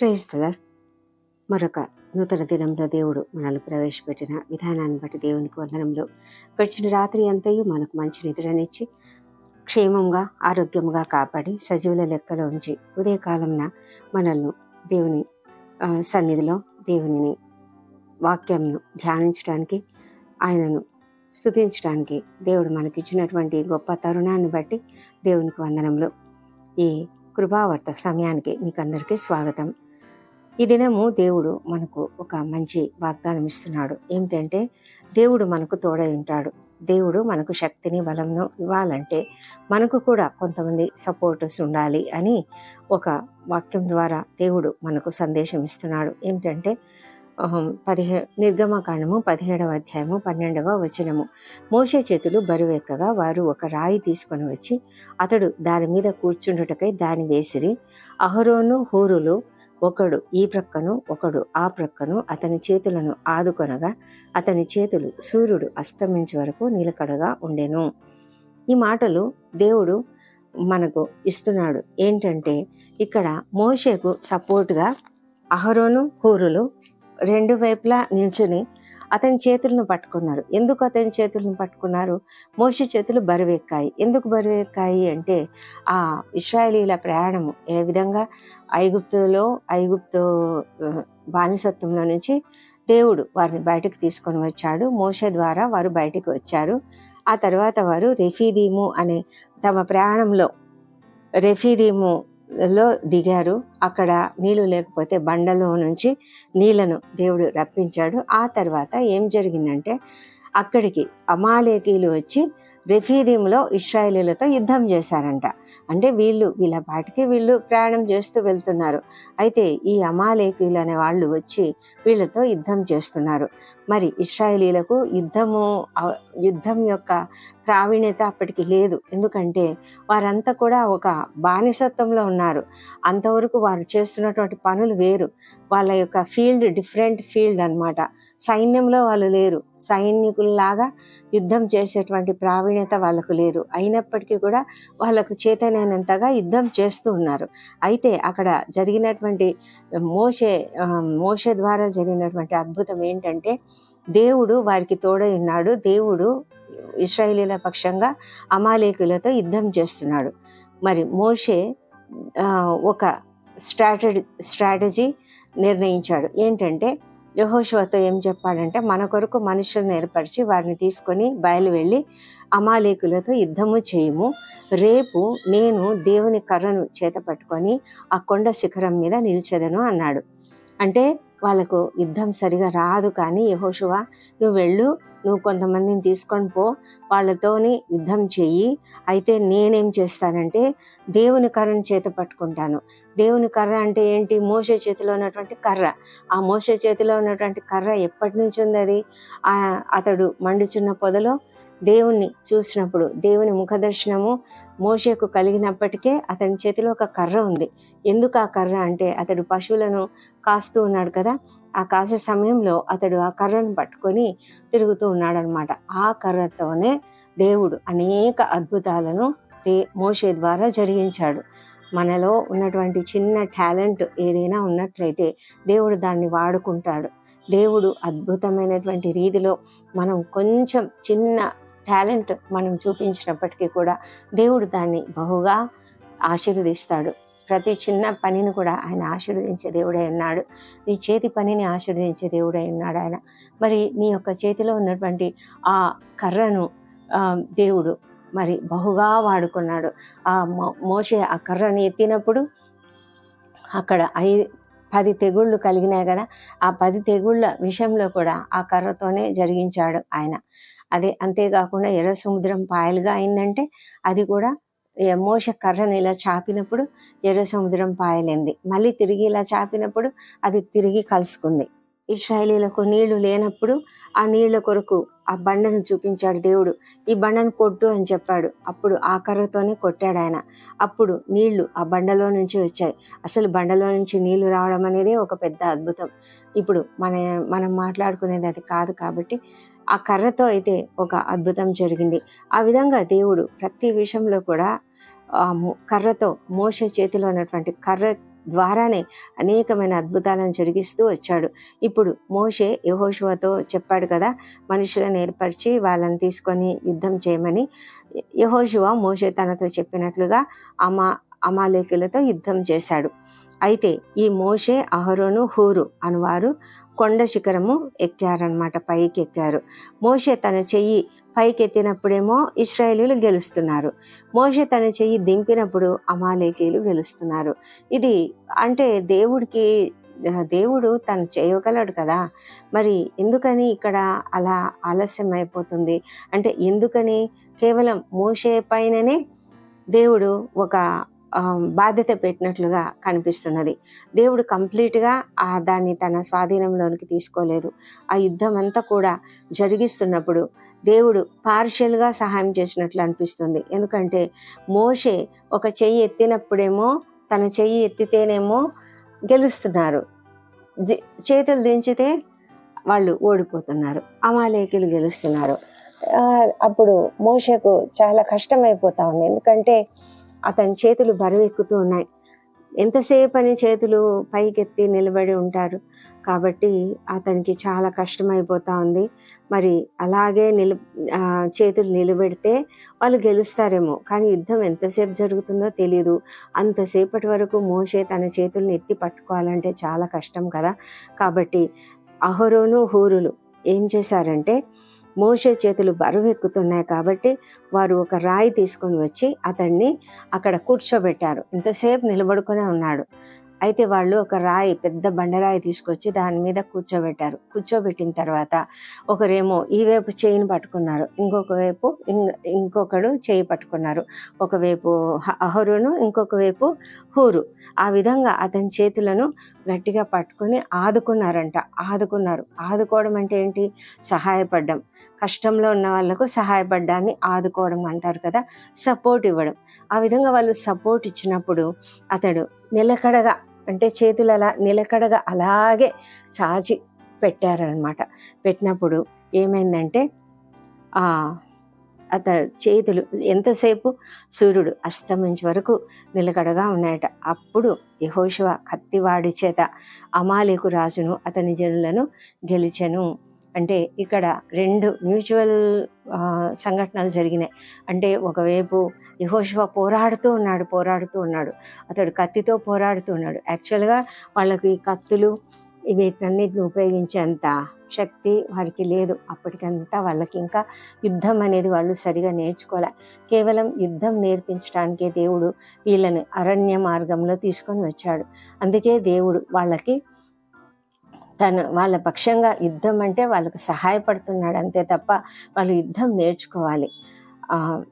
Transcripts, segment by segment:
క్రైస్తవ మరొక నూతన దినంలో దేవుడు మనల్ని ప్రవేశపెట్టిన విధానాన్ని బట్టి దేవునికి వందనంలో గడిచిన రాత్రి అంతయు మనకు మంచి నిద్రనిచ్చి క్షేమంగా ఆరోగ్యంగా కాపాడి సజీవుల లెక్కలో ఉంచి ఉదయకాలంన మనల్ని దేవుని సన్నిధిలో దేవునిని వాక్యంను ధ్యానించడానికి ఆయనను స్థుతించడానికి దేవుడు మనకిచ్చినటువంటి గొప్ప తరుణాన్ని బట్టి దేవునికి వందనంలో ఈ కృపావర్త సమయానికి మీకందరికీ స్వాగతం. ఈ దినము దేవుడు మనకు ఒక మంచి వాగ్దానం ఇస్తున్నాడు. ఏమిటంటే దేవుడు మనకు తోడై ఉంటాడు. దేవుడు మనకు శక్తిని బలంను ఇవ్వాలంటే మనకు కూడా కొంతమంది సపోర్టర్స్ ఉండాలి అని ఒక వాక్యం ద్వారా దేవుడు మనకు సందేశం ఇస్తున్నాడు. ఏమిటంటే పదిహే నిర్గమకాండము పదిహేడవ అధ్యాయము పన్నెండవ వచనము. మోసే చేతులు బరువెక్కగా వారు ఒక రాయి తీసుకొని వచ్చి అతడు దాని మీద కూర్చుండుటకై దాని వేసిరి. అహరోను హూరులు ఒకడు ఈ ప్రక్కను ఒకడు ఆ ప్రక్కను అతని చేతులను ఆదుకొనగా అతని చేతులు సూర్యుడు అస్తమించే వరకు నిలకడగా ఉండెను. ఈ మాటలు దేవుడు మనకు ఇస్తున్నాడు. ఏంటంటే ఇక్కడ మోషేకు సపోర్ట్గా అహరోను హూరులు రెండు వైపులా నిల్చుని అతని చేతులను పట్టుకున్నారు. ఎందుకు అతని చేతులను పట్టుకున్నారు? మోషే చేతులు బరువెక్కాయి. ఎందుకు బరువెక్కాయి అంటే ఆ ఇస్రాయలీల ప్రయాణము. ఏ విధంగా? ఐగుప్తులో ఐగుప్తు బానిసత్వంలో నుంచి దేవుడు వారిని బయటకు తీసుకొని వచ్చాడు. మోష ద్వారా వారు బయటకు వచ్చారు. ఆ తర్వాత వారు రెఫీదీము అనే తమ ప్రయాణంలో రెఫీదీము లో దిగారు. అక్కడ నీళ్ళు లేకపోతే బండలో నుంచి నీళ్ళను దేవుడు రప్పించాడు. ఆ తర్వాత ఏం జరిగిందంటే అక్కడికి అమాలేకీలు వచ్చి రెఫీదీంలో ఇస్రాయేలీలతో యుద్ధం చేశారంట. అంటే వీళ్ళు వీళ్ళ పాటికి వీళ్ళు ప్రయాణం చేస్తూ వెళ్తున్నారు. అయితే ఈ అమాలేకీలు అనే వాళ్ళు వచ్చి వీళ్ళతో యుద్ధం చేస్తున్నారు. మరి ఇస్రాయేలీలకు యుద్ధము యుద్ధం యొక్క ప్రావీణ్యత అప్పటికి లేదు. ఎందుకంటే వారంతా కూడా ఒక బానిసత్వంలో ఉన్నారు. అంతవరకు వారు చేస్తున్నటువంటి పనులు వేరు. వాళ్ళ యొక్క ఫీల్డ్ డిఫరెంట్ ఫీల్డ్ అనమాట సైన్యంలో వాళ్ళు లేరు. సైనికుల్లాగా యుద్ధం చేసేటువంటి ప్రావీణ్యత వాళ్ళకు లేరు అయినప్పటికీ కూడా వాళ్ళకు చేతనైనంతగా యుద్ధం చేస్తూ ఉన్నారు. అయితే అక్కడ జరిగినటువంటి మోసే మోసే ద్వారా జరిగినటువంటి అద్భుతం ఏంటంటే దేవుడు వారికి తోడై ఉన్నాడు. దేవుడు ఇస్రాయేలీల పక్షంగా అమాలేకులతో యుద్ధం చేస్తున్నాడు. మరి మోషే ఒక స్ట్రాటజీ స్ట్రాటజీ నిర్ణయించాడు. ఏంటంటే యహోషువతో ఏం చెప్పాడంటే మన కొరకు మనుషులను ఏర్పరిచి వారిని తీసుకొని బయలు వెళ్ళి అమాలేకులతో యుద్ధము చేయము. రేపు నేను దేవుని కర్రను చేత పట్టుకొని ఆ కొండ శిఖరం మీద నిలిచెదను అన్నాడు. అంటే వాళ్ళకు యుద్ధం సరిగా రాదు కానీ యహోషువ నువ్వు వెళ్ళు నువ్వు కొంతమందిని తీసుకొని పో వాళ్ళతోని యుద్ధం చెయ్యి అయితే నేనేం చేస్తానంటే దేవుని కర్రను చేత పట్టుకుంటాను. దేవుని కర్ర అంటే ఏంటి? మోసే చేతిలో ఉన్నటువంటి కర్ర. ఆ మోసే చేతిలో ఉన్నటువంటి కర్ర ఎప్పటి నుంచి ఉంది అది? అతడు మండుచున్న పొదలో దేవుణ్ణి చూసినప్పుడు దేవుని ముఖదర్శనము మోషేకు కలిగినప్పటికే అతని చేతిలో ఒక కర్ర ఉంది. ఎందుకు ఆ కర్ర అంటే అతడు పశువులను కాస్తూ ఉన్నాడు కదా? ఆ కాసే సమయంలో అతడు ఆ కర్రను పట్టుకొని తిరుగుతూ ఉన్నాడనమాట ఆ కర్రతోనే దేవుడు అనేక అద్భుతాలను దే మోషే ద్వారా జరిగించాడు. మనలో ఉన్నటువంటి చిన్న టాలెంట్ ఏదైనా ఉన్నట్లయితే దేవుడు దాన్ని వాడుకుంటాడు. దేవుడు అద్భుతమైనటువంటి రీతిలో మనం కొంచెం చిన్న టాలెంట్ మనం చూపించినప్పటికీ కూడా దేవుడు దాన్ని బహుగా ఆశీర్వదిస్తాడు. ప్రతి చిన్న పనిని కూడా ఆయన ఆశీర్వదించే దేవుడై ఉన్నాడు. నీ చేతి పనిని ఆశీర్వదించే దేవుడై ఉన్నాడు ఆయన. మరి నీ యొక్క చేతిలో ఉన్నటువంటి ఆ కర్రను దేవుడు మరి బహుగా వాడుకున్నాడు. ఆ మో- ఆ కర్రని ఎత్తినప్పుడు అక్కడ ఐ పది తెగుళ్ళు కలిగినాయి కదా ఆ పది తెగుళ్ళ విషయంలో కూడా ఆ కర్రతోనే జరిగించాడు ఆయన. అదే అంతేకాకుండా ఎర్ర సముద్రం పాయలుగా అయిందంటే అది కూడా మోష కర్రను ఇలా చాపినప్పుడు ఎర్ర సముద్రం పాయలింది. మళ్ళీ తిరిగి ఇలా చాపినప్పుడు అది తిరిగి కలుసుకుంది. ఇస్రాయలీలకు నీళ్ళు లేనప్పుడు ఆ నీళ్ళ కొరకు ఆ బండను చూపించాడు దేవుడు. ఈ బండను కొట్టు అని చెప్పాడు. అప్పుడు ఆ కర్రతోనే కొట్టాడు ఆయన. అప్పుడు నీళ్ళు ఆ బండలో నుంచి వచ్చాయి. అసలు బండలో నుంచి నీళ్ళు రావడం అనేది ఒక పెద్ద అద్భుతం. ఇప్పుడు మన మనం మాట్లాడుకునేది అది కాదు కాబట్టి ఆ కర్రతో అయితే ఒక అద్భుతం జరిగింది. ఆ విధంగా దేవుడు ప్రతి విషయంలో కూడా ఆ కర్రతో మోస చేతిలో ఉన్నటువంటి కర్ర ద్వారానే అనేకమైన అద్భుతాలను జరిగిస్తూ వచ్చాడు. ఇప్పుడు మోషే యహోశువతో చెప్పాడు కదా మనుషులను ఏర్పరిచి వాళ్ళని తీసుకొని యుద్ధం చేయమని. యహోశువ మోషే తనతో చెప్పినట్లుగా అమా అమాలేకులతో యుద్ధం చేశాడు. అయితే ఈ మోషే అహరోను హూరు అనువారు కొండ శిఖరము ఎక్కారనమాట పైకి ఎక్కారు మోషే తన చెయ్యి పైకెత్తినప్పుడేమో ఇస్రాయేలీలు గెలుస్తున్నారు. మోషే తన చెయ్యి దింపినప్పుడు అమాలేకీలు గెలుస్తున్నారు. ఇది అంటే దేవుడికి దేవుడు తను చేయగలడు కదా? మరి ఎందుకని ఇక్కడ అలా ఆలస్యం అయిపోతుంది అంటే ఎందుకని? కేవలం మోషే పైననే దేవుడు ఒక బాధ్యత పెట్టినట్లుగా కనిపిస్తున్నది. దేవుడు కంప్లీట్గా ఆ దాన్ని తన స్వాధీనంలోనికి తీసుకోలేదు. ఆ యుద్ధం అంతా కూడా జరిగిస్తున్నప్పుడు దేవుడు పార్షియల్గా సహాయం చేసినట్లు అనిపిస్తుంది. ఎందుకంటే మోషే ఒక చెయ్యి ఎత్తినప్పుడేమో తన చెయ్యి ఎత్తితేనేమో గెలుస్తున్నారు. చేతులు దించితే వాళ్ళు ఓడిపోతున్నారు. అమాలేకులు గెలుస్తున్నారు. అప్పుడు మోషకు చాలా కష్టమైపోతా ఉంది. ఎందుకంటే అతని చేతులు బరువెక్కుతూ ఉన్నాయి. ఎంతసేపు అని చేతులు పైకెత్తి నిలబడి ఉంటారు. కాబట్టి అతనికి చాలా కష్టమైపోతా ఉంది. మరి అలాగే నిల చేతులు నిలబెడితే వాళ్ళు గెలుస్తారేమో. కానీ యుద్ధం ఎంతసేపు జరుగుతుందో తెలియదు అంతసేపటి వరకు మోసే తన చేతుల్ని ఎత్తి పట్టుకోవాలంటే చాలా కష్టం కదా. కాబట్టి అహరోను హూరులు ఏం చేశారంటే మోసే చేతులు బరువెక్కుతున్నాయి కాబట్టి వారు ఒక రాయి తీసుకొని వచ్చి అతన్ని అక్కడ కూర్చోబెట్టారు. ఇంతసేపు నిలబడుకునే ఉన్నాడు. అయితే వాళ్ళు ఒక రాయి పెద్ద బండరాయి తీసుకొచ్చి దాని మీద కూర్చోబెట్టారు. కూర్చోబెట్టిన తర్వాత ఒకరేమో ఈ వైపు చేయిని పట్టుకున్నారు. ఇంకొక వైపు ఇంకొకడు చేయి పట్టుకున్నారు. ఒకవైపు అహరును ఇంకొక వైపు హూరు. ఆ విధంగా అతని చేతులను గట్టిగా పట్టుకొని ఆదుకున్నారంట. ఆదుకున్నారు. ఆదుకోవడం అంటే ఏంటి? సహాయపడ్డం. కష్టంలో ఉన్న వాళ్ళకు సహాయపడ్డాన్ని ఆదుకోవడం అంటారు కదా సపోర్ట్ ఇవ్వడం. ఆ విధంగా వాళ్ళు సపోర్ట్ ఇచ్చినప్పుడు అతడు నిలకడగా అంటే చేతులు అలా నిలకడగా అలాగే చాచి పెట్టారనమాట పెట్టినప్పుడు ఏమైందంటే అతడు చేతులు ఎంతసేపు సూర్యుడు అస్తమించే వరకు నిలకడగా ఉన్నాయట. అప్పుడు యహోశివ కత్తివాడి చేత అమాలేకు రాజును అతని జనులను గెలిచెను. అంటే ఇక్కడ రెండు మ్యూచువల్ సంఘటనలు జరిగినాయి. అంటే ఒకవైపు యహోశివ పోరాడుతూ ఉన్నాడు పోరాడుతూ ఉన్నాడు. అతడు కత్తితో పోరాడుతూ ఉన్నాడు. యాక్చువల్గా వాళ్ళకి కత్తులు వీటన్నిటిని ఉపయోగించేంత శక్తి వారికి లేదు. అప్పటికంతా వాళ్ళకి ఇంకా యుద్ధం అనేది వాళ్ళు సరిగా నేర్చుకోలే. కేవలం యుద్ధం నేర్పించడానికే దేవుడు వీళ్ళని అరణ్య మార్గంలో తీసుకొని వచ్చాడు. అందుకే దేవుడు వాళ్ళకి తను వాళ్ళ పక్షంగా యుద్ధం అంటే వాళ్ళకు సహాయపడుతున్నాడు అంతే తప్ప వాళ్ళు యుద్ధం నేర్చుకోవాలి.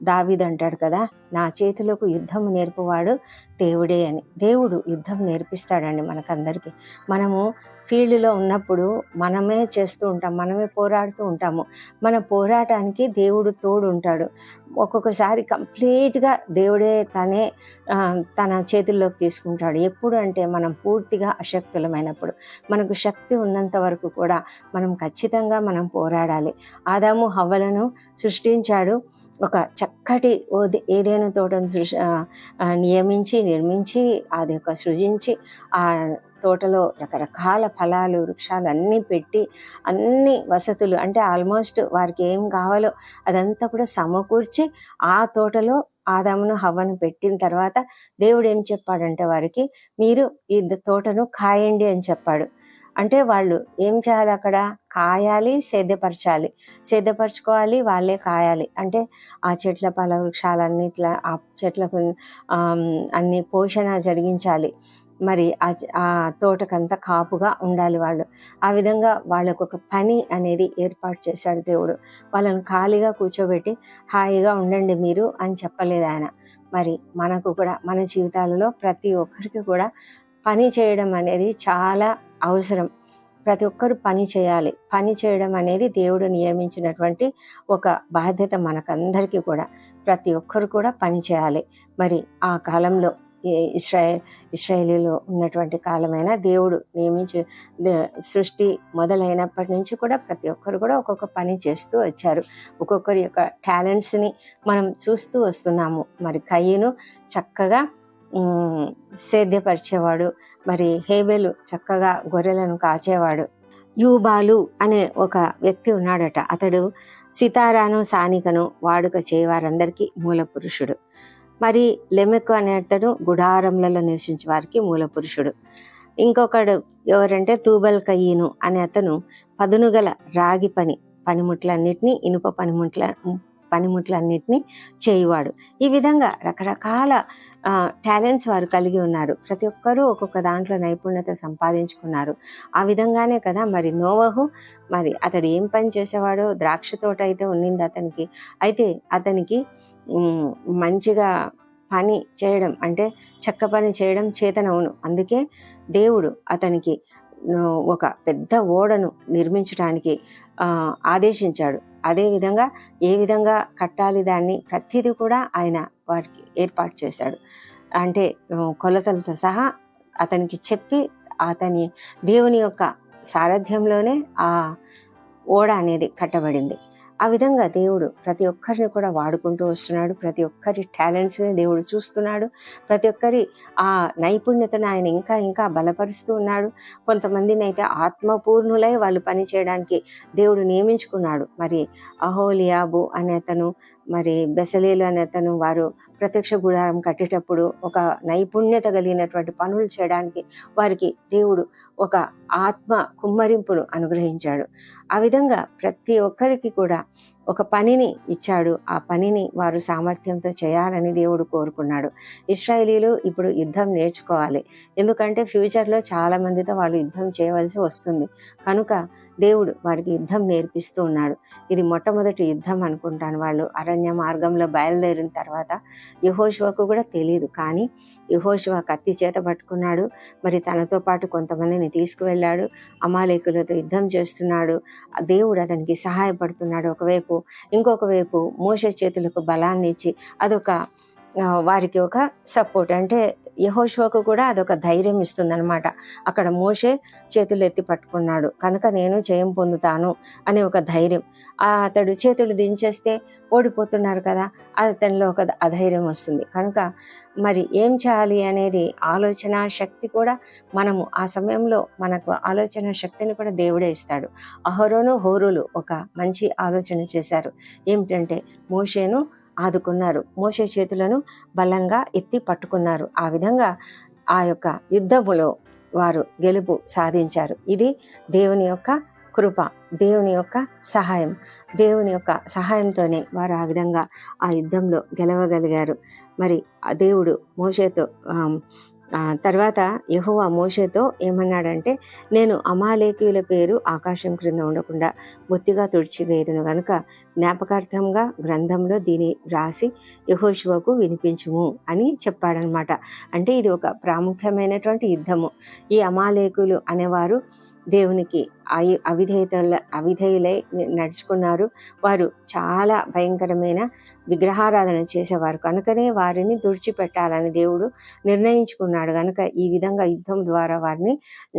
దావిద్ అంటాడు కదా నా చేతిలోకి యుద్ధం నేర్పువాడు దేవుడే అని. దేవుడు యుద్ధం నేర్పిస్తాడండి మనకందరికీ. మనము ఫీల్డ్లో ఉన్నప్పుడు మనమే చేస్తూ ఉంటాం మనమే పోరాడుతూ ఉంటాము. మన పోరాటానికి దేవుడు తోడు ఉంటాడు ఒక్కొక్కసారి కంప్లీట్గా దేవుడే తనే తన చేతుల్లోకి తీసుకుంటాడు. ఎప్పుడు అంటే మనం పూర్తిగా అశక్తులమైనప్పుడు మనకు శక్తి ఉన్నంత వరకు కూడా మనం ఖచ్చితంగా మనం పోరాడాలి. ఆదాము హవ్వలను సృష్టించాడు. ఒక చక్కటి ఏదైనా తోటను సృష్ నియమించి నిర్మించి అది ఒక సృజించి ఆ తోటలో రకరకాల ఫలాలు వృక్షాలు అన్నీ పెట్టి అన్ని వసతులు అంటే ఆల్మోస్ట్ వారికి ఏం కావాలో అదంతా కూడా సమకూర్చి ఆ తోటలో ఆదామును హవ్వను పెట్టిన తర్వాత దేవుడు ఏం చెప్పాడంటే వారికి మీరు ఈ తోటను కాయండి అని చెప్పాడు. అంటే వాళ్ళు ఏం చేయాలి అక్కడ? కాయాలి సేద్యపరచాలి. సేద్యపరచుకోవాలి వాళ్ళే కాయాలి. అంటే ఆ చెట్ల పల వృక్షాలన్నిట్లా ఆ చెట్లకు అన్ని పోషణ జరిగించాలి. మరి ఆ తోటకంతా కాపుగా ఉండాలి వాళ్ళు. ఆ విధంగా వాళ్ళకు ఒక పని అనేది ఏర్పాటు చేశాడు దేవుడు. వాళ్ళని ఖాళీగా కూర్చోబెట్టి హాయిగా ఉండండి మీరు అని చెప్పలేదు ఆయన. మరి మనకు కూడా మన జీవితాలలో ప్రతి ఒక్కరికి కూడా పని చేయడం అనేది చాలా అవసరం. ప్రతి ఒక్కరు పని చేయాలి. పని చేయడం అనేది దేవుడు నియమించినటువంటి ఒక బాధ్యత మనకందరికీ కూడా. ప్రతి ఒక్కరు కూడా పని చేయాలి. మరి ఆ కాలంలో ఇస్రాయల్ ఇస్రాయేలీలో ఉన్నటువంటి కాలమైన దేవుడు నియమించి సృష్టి మొదలైనప్పటి నుంచి కూడా ప్రతి ఒక్కరు కూడా ఒక్కొక్క పని చేస్తూ వచ్చారు. ఒక్కొక్కరి యొక్క టాలెంట్స్ని మనం చూస్తూ వస్తున్నాము. మరి కయ్యను చక్కగా సేద్యపరిచేవాడు మరి హేబెలు చక్కగా గొర్రెలను కాచేవాడు. యూబాలు అనే ఒక వ్యక్తి ఉన్నాడట. అతడు సితారాను సానికను వాడుక చేయవారందరికీ మూల పురుషుడు మరి లెమెకు అనే అతడు గుడారములలో నివసించే వారికి మూల పురుషుడు ఇంకొకడు ఎవరంటే తూబల్ కయ్యను అనే అతను పదునుగల రాగి పని పనిముట్లన్నిటినీ ఇనుప పనిముట్ల పనిముట్లన్నిటినీ చేయువాడు. ఈ విధంగా రకరకాల టాలెంట్స్ వారు కలిగి ఉన్నారు. ప్రతి ఒక్కరూ ఒక్కొక్క దాంట్లో నైపుణ్యత సంపాదించుకున్నారు. ఆ విధంగానే కదా మరి నోవహు మరి అతడు ఏం పని చేసేవాడో ద్రాక్ష తోట అయితే ఉండింది అతనికి. అయితే అతనికి మంచిగా పని చేయడం అంటే చెక్క పని చేయడం చేతనవును. అందుకే దేవుడు అతనికి ఒక పెద్ద ఓడను నిర్మించడానికి ఆదేశించాడు. అదే విధంగా ఏ విధంగా కట్టాలి దాన్ని ప్రతిదీ కూడా ఆయన వారికి ఏర్పాటు చేశాడు. అంటే కొలతలతో సహా అతనికి చెప్పి అతని దేవుని యొక్క సారథ్యంలోనే ఆ ఓడ అనేది కట్టబడింది. ఆ విధంగా దేవుడు ప్రతి ఒక్కరిని కూడా వాడుకుంటూ వస్తున్నాడు. ప్రతి ఒక్కరి టాలెంట్స్ని దేవుడు చూస్తున్నాడు. ప్రతి ఒక్కరి ఆ నైపుణ్యతను ఆయన ఇంకా ఇంకా బలపరుస్తూ ఉన్నాడు. కొంతమందిని అయితే ఆత్మపూర్ణులై వాళ్ళు పని చేయడానికి దేవుడు నియమించుకున్నాడు. మరి అహోలియాబు అనే అతను మరి బెసలేలు అనే అతను వారు ప్రత్యక్ష గుడారం కట్టేటప్పుడు ఒక నైపుణ్యత కలిగినటువంటి పనులు చేయడానికి వారికి దేవుడు ఒక ఆత్మ కుమ్మరింపును అనుగ్రహించాడు. ఆ విధంగా ప్రతి ఒక్కరికి కూడా ఒక పనిని ఇచ్చాడు. ఆ పనిని వారు సామర్థ్యంతో చేయాలని దేవుడు కోరుకున్నాడు. ఇస్రాయేలీలు ఇప్పుడు యుద్ధం నేర్చుకోవాలి. ఎందుకంటే ఫ్యూచర్లో చాలామందితో వాళ్ళు యుద్ధం చేయవలసి వస్తుంది. కనుక దేవుడు వారికి యుద్ధం నేర్పిస్తూ ఉన్నాడు. ఇది మొట్టమొదటి యుద్ధం అనుకుంటాను. వాళ్ళు అరణ్య మార్గంలో బయలుదేరిన తర్వాత యహోశివకు కూడా తెలియదు కానీ యహోశివ కత్తి చేత పట్టుకున్నాడు. మరి తనతో పాటు కొంతమందిని తీసుకువెళ్ళాడు. అమాలేకులతో యుద్ధం చేస్తున్నాడు. దేవుడు అతనికి సహాయపడుతున్నాడు. ఒకవైపు ఇంకొక వైపు మోస చేతులకు బలాన్ని ఇచ్చి అదొక వారికి ఒక సపోర్ట్ అంటే యహోషోకు కూడా అదొక ధైర్యం ఇస్తుందనమాట అక్కడ మోషే చేతులు ఎత్తి పట్టుకున్నాడు. కనుక నేను జయం పొందుతాను అనే ఒక ధైర్యం. అతడు చేతులు దించేస్తే ఓడిపోతున్నారు కదా అతనిలో ఒక అధైర్యం వస్తుంది. కనుక మరి ఏం చేయాలి అనేది ఆలోచన శక్తి కూడా మనము ఆ సమయంలో మనకు ఆలోచన శక్తిని కూడా దేవుడే ఇస్తాడు. అహోరోను హోరులు ఒక మంచి ఆలోచన చేశారు. ఏమిటంటే మోషేను ఆదుకున్నారు. మోషే చేతులను బలంగా ఎత్తి పట్టుకున్నారు. ఆ విధంగా ఆ యొక్క యుద్ధములో వారు గెలుపు సాధించారు. ఇది దేవుని యొక్క కృప దేవుని యొక్క సహాయం. దేవుని యొక్క సహాయంతోనే వారు ఆ విధంగా ఆ యుద్ధంలో గెలవగలిగారు. మరి ఆ దేవుడు మోషేతో తర్వాత యహోవా మోషేతో ఏమన్నాడంటే నేను అమాలేకీయుల పేరు ఆకాశం క్రింద ఉండకుండా బొత్తిగా తుడిచివేయను గనుక జ్ఞాపకార్థంగా గ్రంథంలో దీని రాసి యహోశివకు వినిపించుము అని చెప్పాడనమాట. అంటే ఇది ఒక ప్రాముఖ్యమైనటువంటి యుద్ధము. ఈ అమాలేకులు అనేవారు దేవునికి అవి అవిధేయతల అవిధేయులై నడుచుకున్నారు. వారు చాలా భయంకరమైన విగ్రహారాధన చేసేవారు. కనుకనే వారిని తుడిచిపెట్టాలని దేవుడు నిర్ణయించుకున్నాడు. కనుక ఈ విధంగా యుద్ధం ద్వారా వారిని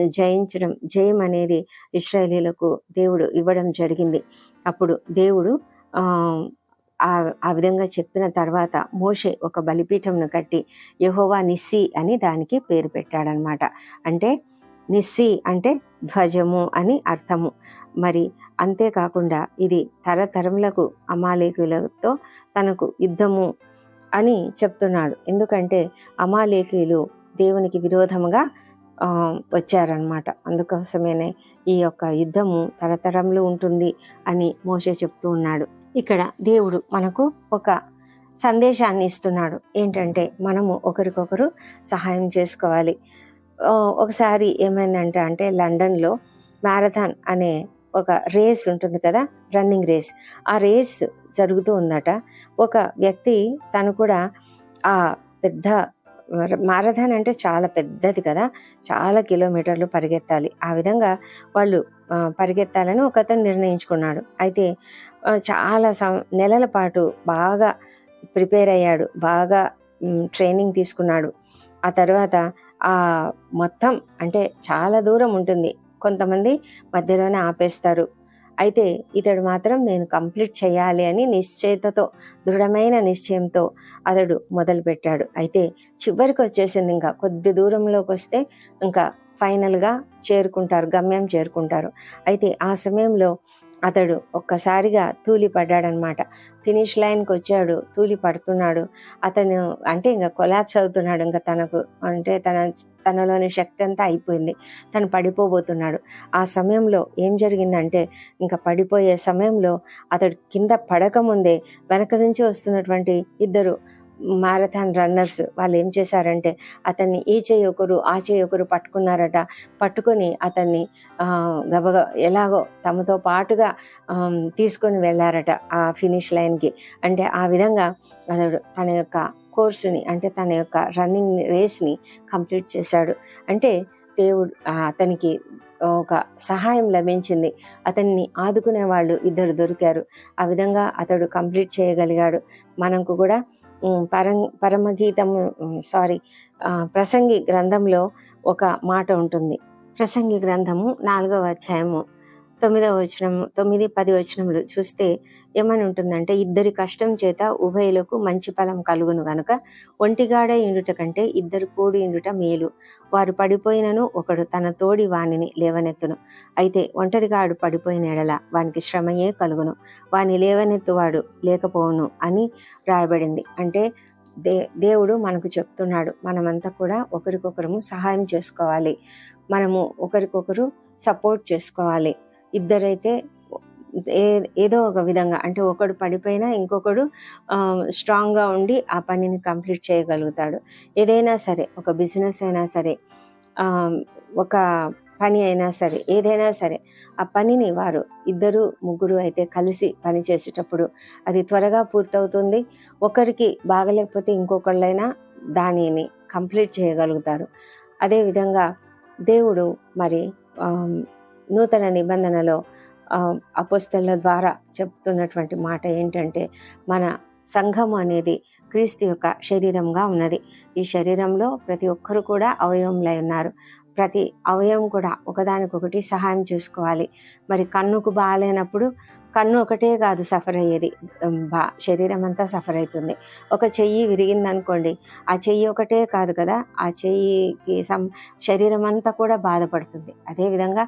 జయించడం జయం అనేది ఇస్రాయేలీలకు దేవుడు ఇవ్వడం జరిగింది. అప్పుడు దేవుడు ఆ ఆ విధంగా చెప్పిన తర్వాత మోషే ఒక బలిపీఠంను కట్టి యహోవా నిస్సి అని దానికి పేరు పెట్టాడనమాట. అంటే నిస్సి అంటే ధ్వజము అని అర్థము. మరి అంతేకాకుండా ఇది తరతరములకు అమాలేకులతో తనకు యుద్ధము అని చెప్తున్నాడు. ఎందుకంటే అమాలేకీలు దేవునికి విరోధముగా వచ్చారనమాట అందుకోసమేనే ఈ యొక్క యుద్ధము తరతరంలో ఉంటుంది అని మోసే చెప్తూ ఉన్నాడు. ఇక్కడ దేవుడు మనకు ఒక సందేశాన్ని ఇస్తున్నాడు. ఏంటంటే మనము ఒకరికొకరు సహాయం చేసుకోవాలి. ఒకసారి ఏమైందంటే అంటే లండన్లో మ్యారథాన్ అనే ఒక రేస్ ఉంటుంది కదా రన్నింగ్ రేస్. ఆ రేస్ జరుగుతూ ఉందట. ఒక వ్యక్తి తను కూడా ఆ పెద్ద మారథాన్ అంటే చాలా పెద్దది కదా చాలా కిలోమీటర్లు పరిగెత్తాలి. ఆ విధంగా వాళ్ళు పరిగెత్తాలని ఒక అతను నిర్ణయించుకున్నాడు. అయితే చాలా సం నెలల పాటు బాగా ప్రిపేర్ అయ్యాడు. బాగా ట్రైనింగ్ తీసుకున్నాడు. ఆ తర్వాత ఆ మొత్తం అంటే చాలా దూరం ఉంటుంది. కొంతమంది మధ్యలోనే ఆపేస్తారు. అయితే ఇతడు మాత్రం నేను కంప్లీట్ చేయాలి అని నిశ్చయితతో దృఢమైన నిశ్చయంతో అతడు మొదలుపెట్టాడు. అయితే చివరికి వచ్చేసింది ఇంకా కొద్ది దూరంలోకి వస్తే ఇంకా ఫైనల్గా చేరుకుంటారు గమ్యం చేరుకుంటారు. అయితే ఆ సమయంలో అతడు ఒక్కసారిగా తూలి పడ్డాడనమాట. ఫినిష్ లైన్కి వచ్చాడు తూలి పడుతున్నాడు. అతను అంటే ఇంకా కొలాప్స్ అవుతున్నాడు ఇంకా తనకు. అంటే తన తనలోని శక్తి అంతా అయిపోయింది. తను పడిపోబోతున్నాడు. ఆ సమయంలో ఏం జరిగిందంటే ఇంకా పడిపోయే సమయంలో అతడు కింద పడకముందే వెనక నుంచి వస్తున్నటువంటి ఇద్దరు మారథాన్ రన్నర్స్ వాళ్ళు ఏం చేశారంటే అతన్ని ఈ చేయి ఒకరు ఆ చేయి ఒకరు పట్టుకున్నారట. పట్టుకొని అతన్ని గబగ ఎలాగో తమతో పాటుగా తీసుకొని వెళ్ళారట ఆ ఫినిష్ లైన్కి. అంటే ఆ విధంగా అతడు తన యొక్క కోర్సుని అంటే తన యొక్క రన్నింగ్ రేస్ని కంప్లీట్ చేశాడు. అంటే దేవుడు అతనికి ఒక సహాయం లభించింది. అతన్ని ఆదుకునే వాళ్ళు ఇద్దరు దొరికారు. ఆ విధంగా అతడు కంప్లీట్ చేయగలిగాడు. మనకు కూడా పరం పరమగీతము సారీ ప్రసంగి గ్రంథంలో ఒక మాట ఉంటుంది. ప్రసంగి గ్రంథము నాలుగవ అధ్యాయము. తొమ్మిదవ వచనము తొమ్మిది పది వచనములు చూస్తే ఏమని ఉంటుందంటే ఇద్దరి కష్టం చేత ఉభయలకు మంచి ఫలం కలుగును గనుక ఒంటిగాడ ఇండుట కంటే ఇద్దరు కూడి ఇండుట మేలు. వారు పడిపోయినను ఒకడు తన తోడి వానిని లేవనెత్తును. అయితే ఒంటరిగాడు పడిపోయిన ఎడల వానికి శ్రమయే కలుగును. వాని లేవనెత్తువాడు లేకపోవును అని రాయబడింది. అంటే దే దేవుడు మనకు చెప్తున్నాడు. మనమంతా కూడా ఒకరికొకరము సహాయం చేసుకోవాలి. మనము ఒకరికొకరు సపోర్ట్ చేసుకోవాలి. ఇద్దరైతే ఏ ఏదో ఒక విధంగా అంటే ఒకడు పడిపోయినా ఇంకొకడు స్ట్రాంగ్గా ఉండి ఆ పనిని కంప్లీట్ చేయగలుగుతాడు. ఏదైనా సరే ఒక బిజినెస్ అయినా సరే ఒక పని అయినా సరే ఏదైనా సరే ఆ పనిని వారు ఇద్దరు ముగ్గురు అయితే కలిసి పని చేసేటప్పుడు అది త్వరగా పూర్తవుతుంది. ఒకరికి బాగలేకపోతే ఇంకొకళ్ళైనా దానిని కంప్లీట్ చేయగలుగుతారు. అదేవిధంగా దేవుడు మరి నూతన నిబంధనలో అపుస్తల ద్వారా చెప్తున్నటువంటి మాట ఏంటంటే మన సంఘం అనేది క్రీస్తు యొక్క శరీరంగా ఉన్నది. ఈ శరీరంలో ప్రతి ఒక్కరు కూడా అవయవంలై ఉన్నారు. ప్రతి అవయవం కూడా ఒకదానికొకటి సహాయం చేసుకోవాలి. మరి కన్నుకు బాగాలేనప్పుడు కన్ను ఒకటే కాదు సఫర్ అయ్యేది. బా శరీరం అంతా సఫర్ అవుతుంది ఒక చెయ్యి విరిగిందనుకోండి ఆ చెయ్యి ఒకటే కాదు కదా ఆ చెయ్యికి సం శరీరం అంతా కూడా బాధపడుతుంది. అదేవిధంగా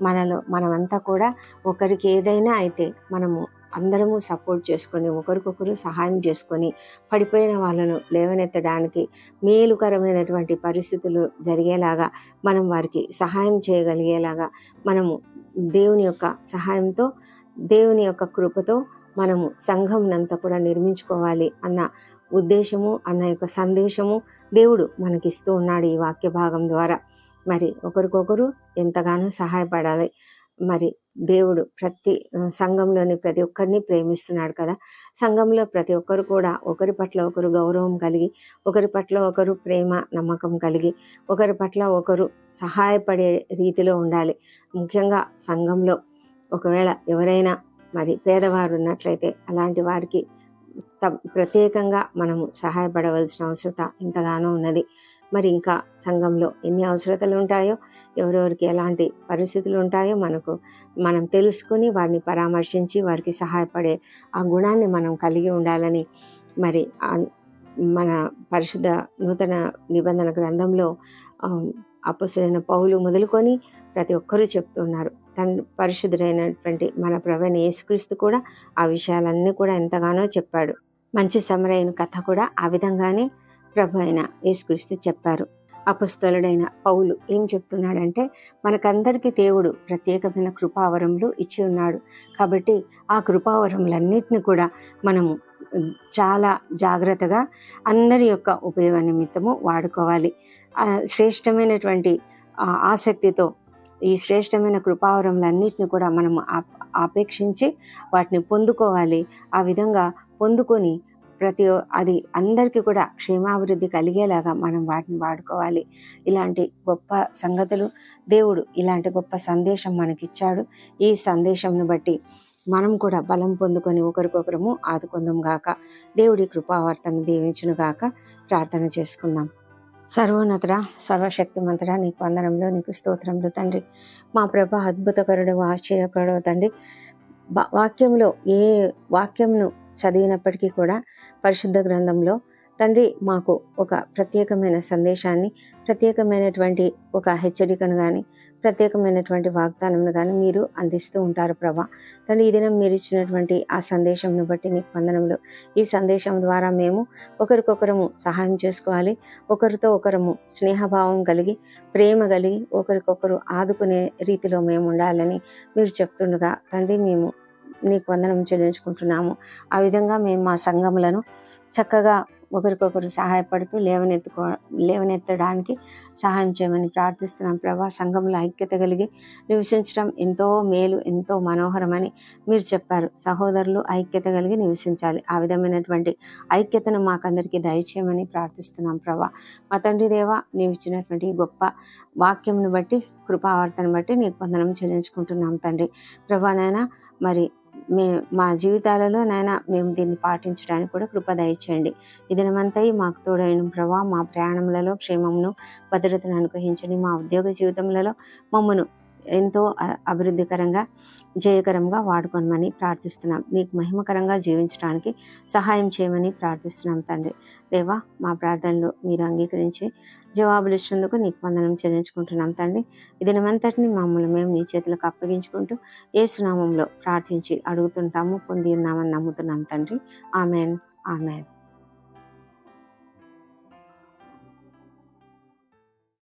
మనలో మనమంతా కూడా ఒకరికి ఏదైనా అయితే మనము అందరము సపోర్ట్ చేసుకొని ఒకరికొకరు సహాయం చేసుకొని పడిపోయిన వాళ్ళను లేవనెత్తడానికి మేలుకరమైనటువంటి పరిస్థితులు జరిగేలాగా మనం వారికి సహాయం చేయగలిగేలాగా మనము దేవుని యొక్క సహాయంతో దేవుని యొక్క కృపతో మనము సంఘంనంతా కూడా నిర్మించుకోవాలి అన్న ఉద్దేశము అన్న యొక్క సందేశము దేవుడు మనకిస్తూ ఉన్నాడు ఈ వాక్య భాగం ద్వారా. మరి ఒకరికొకరు ఎంతగానో సహాయపడాలి. మరి దేవుడు ప్రతి సంఘంలోని ప్రతి ఒక్కరిని ప్రేమిస్తున్నాడు కదా. సంఘంలో ప్రతి ఒక్కరు కూడా ఒకరి పట్ల ఒకరు గౌరవం కలిగి ఒకరి పట్ల ఒకరు ప్రేమ నమ్మకం కలిగి ఒకరి పట్ల ఒకరు సహాయపడే రీతిలో ఉండాలి. ముఖ్యంగా సంఘంలో ఒకవేళ ఎవరైనా మరి పేదవారు ఉన్నట్లయితే అలాంటి వారికి త- ప్రత్యేకంగా మనము సహాయపడవలసిన అవసరత ఎంతగానో ఉన్నది. మరి ఇంకా సంఘంలో ఎన్ని అవసరతలు ఉంటాయో ఎవరెవరికి ఎలాంటి పరిస్థితులు ఉంటాయో మనకు మనం తెలుసుకుని వారిని పరామర్శించి వారికి సహాయపడే ఆ గుణాన్ని మనం కలిగి ఉండాలని మరి మన పరిశుద్ధ నూతన నిబంధన గ్రంథంలో అపసరైన పౌలు మొదలుకొని ప్రతి ఒక్కరూ చెప్తున్నారు. తన పరిశుద్ధుడైనటువంటి మన ప్రవీణ యేసుక్రీస్తు కూడా ఆ విషయాలన్నీ కూడా ఎంతగానో చెప్పాడు. మంచి సమరైన కథ కూడా ఆ విధంగానే ప్రభు అయిన యేసుక్రీస్తు చెప్పారు. అపస్థలుడైన పౌలు ఏం చెప్తున్నాడంటే మనకందరికీ దేవుడు ప్రత్యేకమైన కృపావరములు ఇచ్చి ఉన్నాడు. కాబట్టి ఆ కృపావరములన్నిటిని కూడా మనము చాలా జాగ్రత్తగా అందరి యొక్క ఉపయోగ నిమిత్తము వాడుకోవాలి. శ్రేష్టమైనటువంటి ఆసక్తితో ఈ శ్రేష్టమైన కృపావరములన్నిటిని కూడా మనం ఆపేక్షించి వాటిని పొందుకోవాలి. ఆ విధంగా పొందుకొని ప్రతి అది అందరికీ కూడా క్షేమాభివృద్ధి కలిగేలాగా మనం వాటిని వాడుకోవాలి. ఇలాంటి గొప్ప సంగతులు దేవుడు ఇలాంటి గొప్ప సందేశం మనకిచ్చాడు. ఈ సందేశంను బట్టి మనం కూడా బలం పొందుకొని ఒకరికొకరము ఆదుకుందాం గాక. దేవుడి కృపావర్తను దీవించును గాక. ప్రార్థన చేసుకుందాం. సర్వోన్నతుడ సర్వశక్తిమంతుడ నీకు వందనంలో నీకు స్తోత్రంలో తండ్రి. మా ప్రభ అద్భుతకరుడు ఆశ్చర్యకరుడు తండ్రి. వాక్యంలో ఏ వాక్యంను చదివినప్పటికీ కూడా పరిశుద్ధ గ్రంథంలో తండ్రి మాకు ఒక ప్రత్యేకమైన సందేశాన్ని ప్రత్యేకమైనటువంటి ఒక హెచ్చరికను కానీ ప్రత్యేకమైనటువంటి వాగ్దానంను కానీ మీరు అందిస్తూ ఉంటారు ప్రభా. తండ్రి ఈ దినం మీరు ఇచ్చినటువంటి ఆ సందేశంను బట్టి నీకు వందనములు. ఈ సందేశం ద్వారా మేము ఒకరికొకరము సహాయం చేసుకోవాలి. ఒకరితో ఒకరము స్నేహభావం కలిగి ప్రేమ కలిగి ఒకరికొకరు ఆదుకునే రీతిలో మేము ఉండాలని మీరు చెప్తుండగా తండ్రి మేము నీకు వందనం చెల్లించుకుంటున్నాము. ఆ విధంగా మేము మా సంఘములను చక్కగా ఒకరికొకరు సహాయపడుతూ లేవనెత్తుకో లేవనెత్తడానికి సహాయం చేయమని ప్రార్థిస్తున్నాం ప్రభా. సంఘంలో ఐక్యత కలిగి నివసించడం ఎంతో మేలు ఎంతో మనోహరమని మీరు చెప్పారు. సహోదరులు ఐక్యత కలిగి నివసించాలి. ఆ విధమైనటువంటి ఐక్యతను మాకందరికీ దయచేయమని ప్రార్థిస్తున్నాం ప్రభా. మా తండ్రి దేవ నీవు ఇచ్చినటువంటి గొప్ప వాక్యంను బట్టి కృపావార్తను బట్టి నీకు వందనం చెల్లించుకుంటున్నాం తండ్రి. ప్రభా నాయన మరి మే మా జీవితాలలో నాయన మేము దీన్ని పాటించడానికి కూడా కృప దయచేయండి. ఈ దినమంతా మాకు తోడైన ప్రభా మా ప్రయాణములలో క్షేమమును భద్రతను అనుగ్రహించండి. మా ఉద్యోగ జీవితములలో మమ్మను ఎంతో అ- అభివృద్ధికరంగా జయకరంగా వాడుకోమని ప్రార్థిస్తున్నాం. నీకు మహిమకరంగా జీవించడానికి సహాయం చేయమని ప్రార్థిస్తున్నాం తండ్రి. దేవా మా ప్రార్థనలు మీరు అంగీకరించి జవాబులు ఇచ్చినందుకు నీకు వందనం చెల్లించుకుంటున్నాం తండ్రి. దినమంతటిని మమ్మల్ని మేము నీ చేతులకు అప్పగించుకుంటూ ఏసునామంలో ప్రార్థించి అడుగుతుంటాము పొంది ఉన్నామని నమ్ముతున్నాం తండ్రి. ఆమెన్. ఆమెన్.